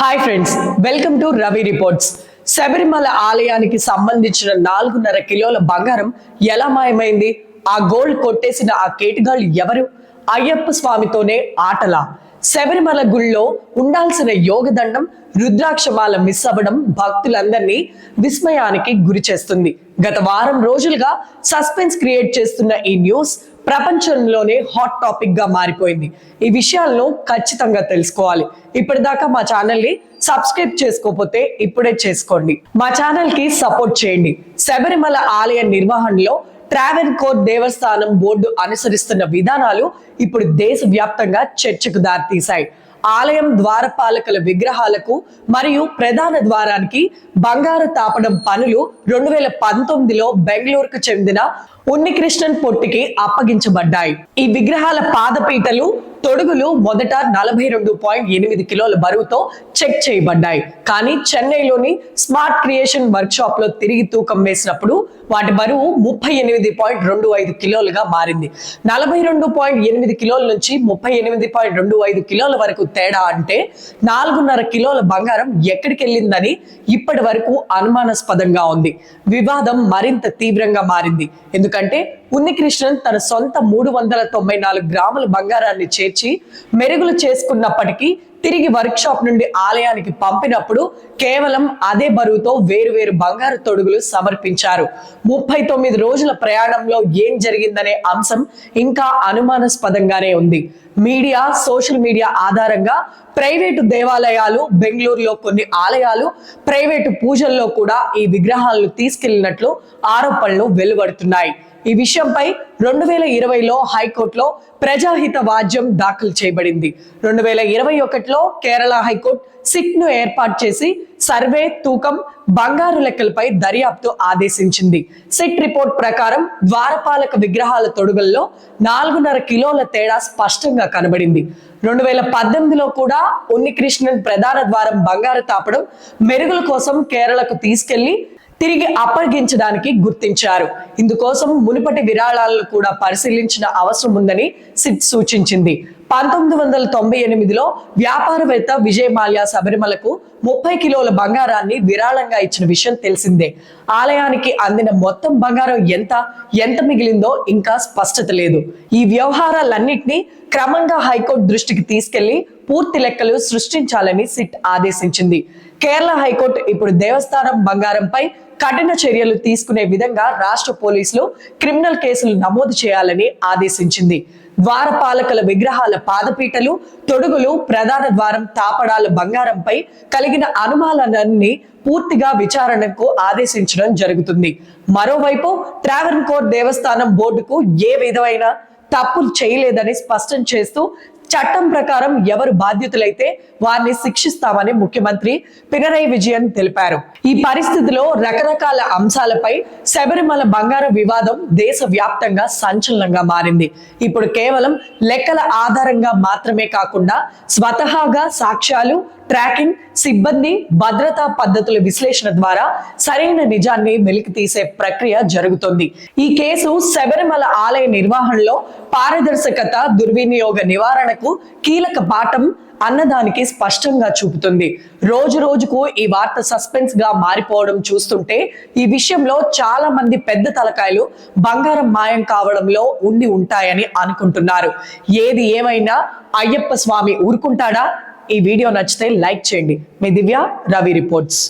Hi friends welcome to Ravi reports Sabarimala ఆలయానికి సంబంధించిన నాలుగున్నర కిలోల బంగారం ఎలా మాయమైంది? ఆ గోల్డ్ కొట్టేసిన ఆ కేటుగాళ్ళు ఎవరు? అయ్యప్ప స్వామితోనే ఆటలా. శబరిమల గుళ్ళో ఉండాల్సిన యోగదండం రుద్రాక్షమాల మిస్ అవ్వడం భక్తులందరినీ విస్మయానికి గురి చేస్తుంది. గత వారం రోజులుగా సస్పెన్స్ క్రియేట్ చేస్తున్న ఈ న్యూస్ ప్రపంచంలోనే హాట్ టాపిక్గా మారిపోయింది. ఈ విషయాలను ఖచ్చితంగా తెలుసుకోవాలి. ఇప్పటిదాకా మా ఛానల్ని సబ్స్క్రైబ్ చేసుకోకపోతే ఇప్పుడే చేసుకోండి. మా ఛానల్కి సపోర్ట్ చేయండి. శబరిమల ఆలయ నిర్వహణలో ట్రావెల్ కోర్ దేవస్థానం బోర్డు అనుసరిస్తున్న విధానాలు ఇప్పుడు దేశవ్యాప్తంగా చర్చకు దారితీశాయి. ఆలయం ద్వారపాలకుల విగ్రహాలకు మరియు ప్రధాన ద్వారానికి బంగారు తాపడం పనులు రెండు వేల పంతొమ్మిదిలో బెంగళూరుకు చెందిన ఉన్నికృష్ణన్ పొట్టికి అప్పగించబడ్డాయి. ఈ విగ్రహాల పాదపీటలు తొడుగులు మొదట నలభై రెండు పాయింట్ ఎనిమిది కిలోల బరువుతో చెక్ చేయబడ్డాయి. కానీ చెన్నైలోని స్మార్ట్ క్రియేషన్ వర్క్ షాప్లో తిరిగి తూకం వేసినప్పుడు వాటి బరువు ముప్పై ఎనిమిది పాయింట్ రెండు ఐదు కిలోలుగా మారింది. నలభై రెండు పాయింట్ ఎనిమిది కిలోల నుంచి ముప్పై ఎనిమిది పాయింట్ రెండు ఐదు కిలోల వరకు తేడా అంటే నాలుగున్నర కిలోల బంగారం ఎక్కడికి వెళ్ళిందని ఇప్పటి వరకు అనుమానాస్పదంగా ఉంది. వివాదం మరింత తీవ్రంగా మారింది. ఎందుకంటే ఉన్నికృష్ణన్ తన సొంత మూడు వందల తొంభై నాలుగు గ్రాముల బంగారాన్ని చేర్చి మెరుగులు చేసుకున్నప్పటికీ తిరిగి వర్క్ షాప్ నుండి ఆలయానికి పంపినప్పుడు కేవలం అదే బరువుతో వేరు వేరు బంగారు తొడుగులు సమర్పించారు. ముప్పై తొమ్మిది రోజుల ప్రయాణంలో ఏం జరిగిందనే అంశం ఇంకా అనుమానాస్పదంగానే ఉంది. మీడియా సోషల్ మీడియా ఆధారంగా ప్రైవేటు దేవాలయాలు బెంగళూరులో కొన్ని ఆలయాలు ప్రైవేటు పూజల్లో కూడా ఈ విగ్రహాలను తీసుకెళ్ళినట్లు ఆరోపణలు వెలువడుతున్నాయి. ఈ విషయంపై రెండు వేల ఇరవైలో హైకోర్టులో ప్రజాహిత వాద్యం దాఖలు చేయబడింది. రెండు వేల ఇరవై ఒకటి లో కేరళ హైకోర్టు సిట్ను ఏర్పాటు చేసి సర్వే తూకం బంగారు లెక్కలపై దర్యాప్తు ఆదేశించింది. సిట్ రిపోర్ట్ ప్రకారం ద్వారపాలక విగ్రహాల తొడుగుల్లో నాలుగున్నర కిలోల తేడా స్పష్టంగా కనబడింది. రెండు వేల పద్దెనిమిదిలో కూడా ఉన్నికృష్ణన్ ప్రధాన ద్వారం బంగారు తాపడం మెరుగుల కోసం కేరళకు తీసుకెళ్ళి తిరిగి అప్పగించడానికి గుర్తించారు. ఇందుకోసం మునుపటి విరాళాలను కూడా పరిశీలించిన అవసరం ఉందని సిట్ సూచించింది. పంతొమ్మిది వందల తొంభై ఎనిమిదిలో వ్యాపారవేత్త విజయ్ మాల్యా శబరిమలకు ముప్పై కిలోల బంగారాన్ని విరాళంగా ఇచ్చిన విషయం తెలిసిందే. ఆలయానికి అందిన మొత్తం బంగారం ఎంత ఎంత మిగిలిందో ఇంకా స్పష్టత లేదు. ఈ వ్యవహారాలన్నింటినీ క్రమంగా హైకోర్టు దృష్టికి తీసుకెళ్ళి పూర్తి లెక్కలు సృష్టించాలని సిట్ ఆదేశించింది. కేరళ హైకోర్టు ఇప్పుడు దేవస్థానం బంగారంపై కఠిన చర్యలు తీసుకునే విధంగా రాష్ట్ర పోలీసులు క్రిమినల్ కేసులు నమోదు చేయాలని ఆదేశించింది. ద్వారపాలకుల విగ్రహాల పాదపీటలు తొడుగులు ప్రధాన ద్వారం తాపడాల బంగారంపై కలిగిన అనుమానాలన్నీ పూర్తిగా విచారణకు ఆదేశించడం జరుగుతుంది. మరోవైపు ట్రావెన్ కోర్ దేవస్థానం బోర్డుకు ఏ విధమైన తప్పులు చేయలేదని స్పష్టం చేస్తూ చట్టం ప్రకారం ఎవరు బాధ్యతలైతే వారిని శిక్షిస్తామని ముఖ్యమంత్రి పినరయి విజయన్ తెలిపారు. ఈ పరిస్థితిలో రకరకాల అంశాలపై శబరిమల బంగార వివాదం దేశ వ్యాప్తంగా సంచలనంగా మారింది. ఇప్పుడు కేవలం లెక్కల ఆధారంగా మాత్రమే కాకుండా స్వతహాగా సాక్ష్యాలు ట్రాకింగ్ సిబ్బంది భద్రతా పద్ధతుల విశ్లేషణ ద్వారా సరైన నిజాన్ని వెలికి తీసే ప్రక్రియ జరుగుతుంది. ఈ కేసు శబరిమల ఆలయ నిర్వహణలో పారదర్శకత దుర్వినియోగ నివారణకు కీలక పాఠం అన్నదానికి స్పష్టంగా చూపుతుంది. రోజు రోజుకు ఈ వార్త సస్పెన్స్గా మారిపోవడం చూస్తుంటే ఈ విషయంలో చాలా మంది పెద్ద తలకాయలు బంగారం మాయం కావడంలో ఉండి ఉంటాయని అనుకుంటున్నారు. ఏది ఏమైనా అయ్యప్ప స్వామి ఊరుకుంటాడా? ఈ వీడియో నచ్చితే లైక్ చేయండి. మీ దివ్య రవి రిపోర్ట్స్.